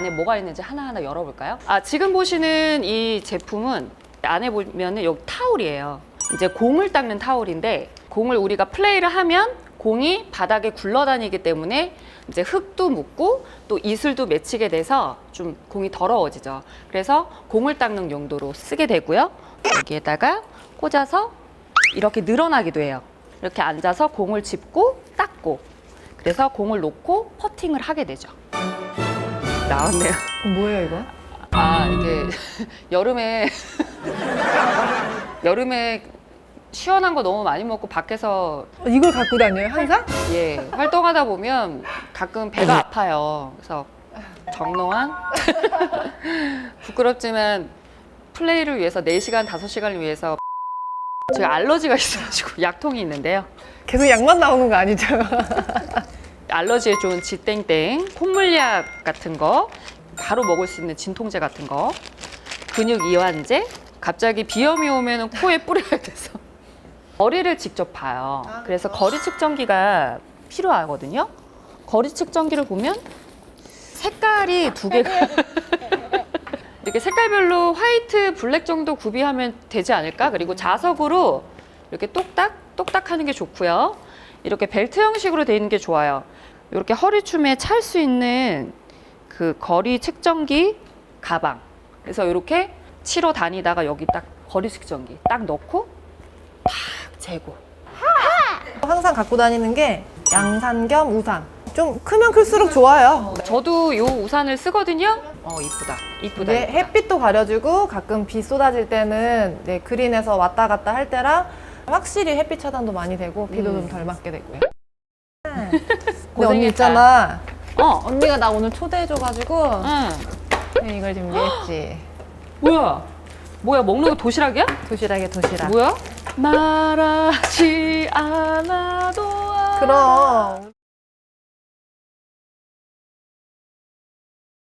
안에 뭐가 있는지 하나하나 열어볼까요? 아, 지금 보시는 이 제품은 안에 보면은 여기 타올이에요. 이제 공을 닦는 타올인데 공을 우리가 플레이를 하면 공이 바닥에 굴러다니기 때문에 이제 흙도 묻고 또 이슬도 맺히게 돼서 좀 공이 더러워지죠. 그래서 공을 닦는 용도로 쓰게 되고요. 여기에다가 꽂아서 이렇게 늘어나기도 해요. 이렇게 앉아서 공을 짚고 닦고 그래서 공을 놓고 퍼팅을 하게 되죠. 나왔네요. 뭐예요 이거? 아 이게 여름에 여름에 시원한 거 너무 많이 먹고 밖에서 이걸 갖고 다녀요 항상? 예 활동하다 보면 가끔 배가 아파요. 그래서 정롱한 부끄럽지만 플레이를 위해서 4시간 5시간을 위해서 제가 알러지가 있어가지고 약통이 있는데요. 계속 약만 나오는 거 아니죠? 알러지에 좋은 지땡땡, 콧물약 같은 거, 바로 먹을 수 있는 진통제 같은 거, 근육 이완제, 갑자기 비염이 오면 코에 뿌려야 돼서 거리를 직접 봐요. 그래서 거리 측정기가 필요하거든요. 거리 측정기를 보면 색깔이 두 개가 이렇게 색깔별로 화이트, 블랙 정도 구비하면 되지 않을까? 그리고 자석으로 이렇게 똑딱 똑딱 하는 게 좋고요. 이렇게 벨트 형식으로 되어 있는 게 좋아요. 이렇게 허리춤에 찰 수 있는 그 거리 측정기 가방. 그래서 이렇게 치러 다니다가 여기 딱 거리 측정기 딱 넣고 탁 재고. 항상 갖고 다니는 게 양산 겸 우산. 좀 크면 클수록 좋아요. 저도 요 우산을 쓰거든요. 어 이쁘다, 이쁘다. 이게 이쁘다. 햇빛도 가려주고 가끔 비 쏟아질 때는 네, 그린에서 왔다 갔다 할 때랑 확실히 햇빛 차단도 많이 되고 비도 음. 좀덜 맞게 되고요. 근데 언니 고생했다. 있잖아. 어, 언니가 나 오늘 초대해줘가지고 응. 이걸 준비했지. 뭐야? 뭐야? 먹는 거 도시락이야? 도시락에 도시락. 뭐야? 말하지 않아도 알아. 그럼